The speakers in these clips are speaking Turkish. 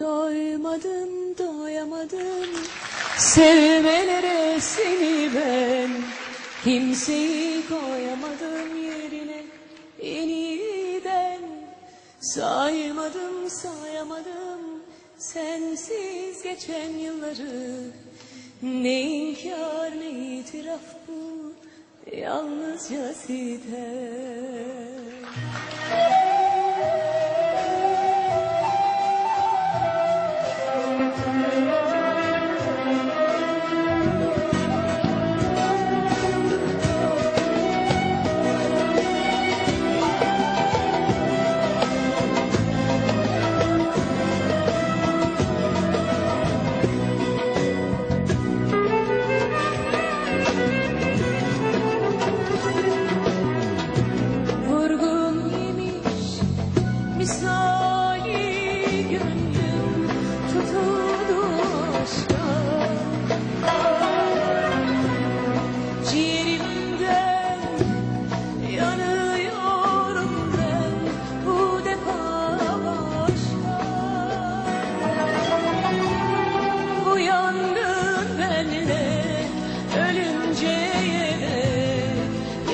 Doymadım doyamadım. Sevmelere seni ben. Kimseyi koyamadım yerine. Yeniden Saymadım sayamadım. Sensiz geçen yılları. Ne inkar ne itiraf bu. Yalnızca sitem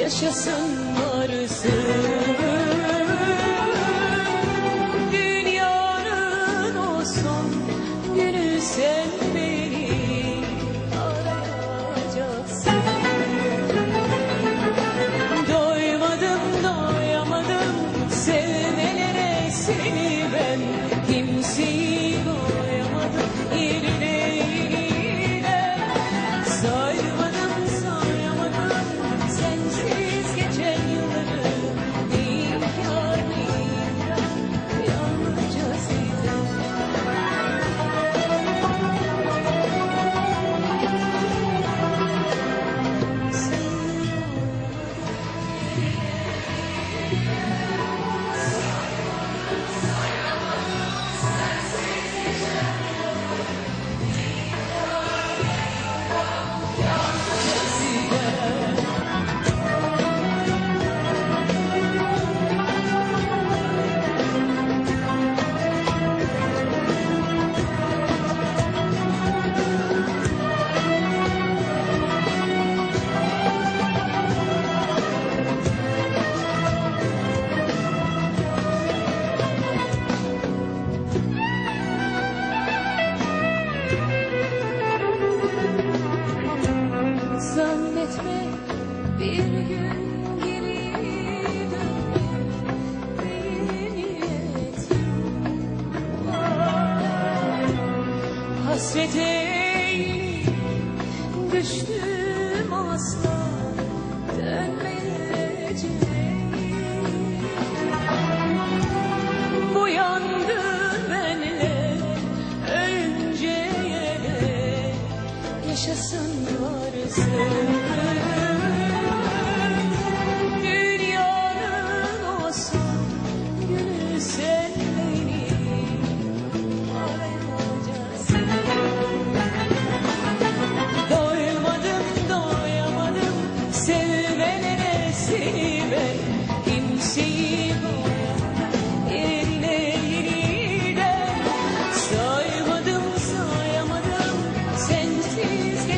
yaşasın arısı Dünyanın o son günü sen beni arayacaksın. Doymadım doyamadım sevmelere seni ben. Kimseyi doyamadım yerine eteğini düştüm asla.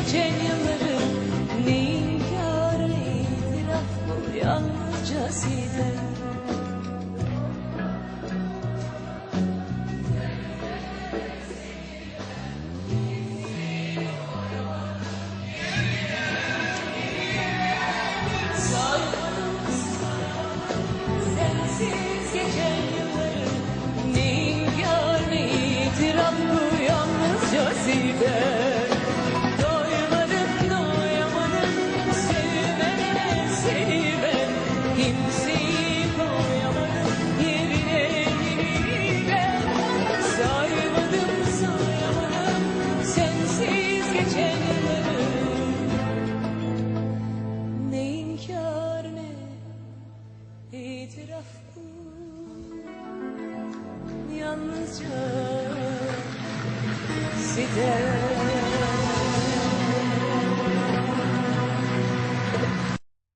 Virginia. yalnızca size.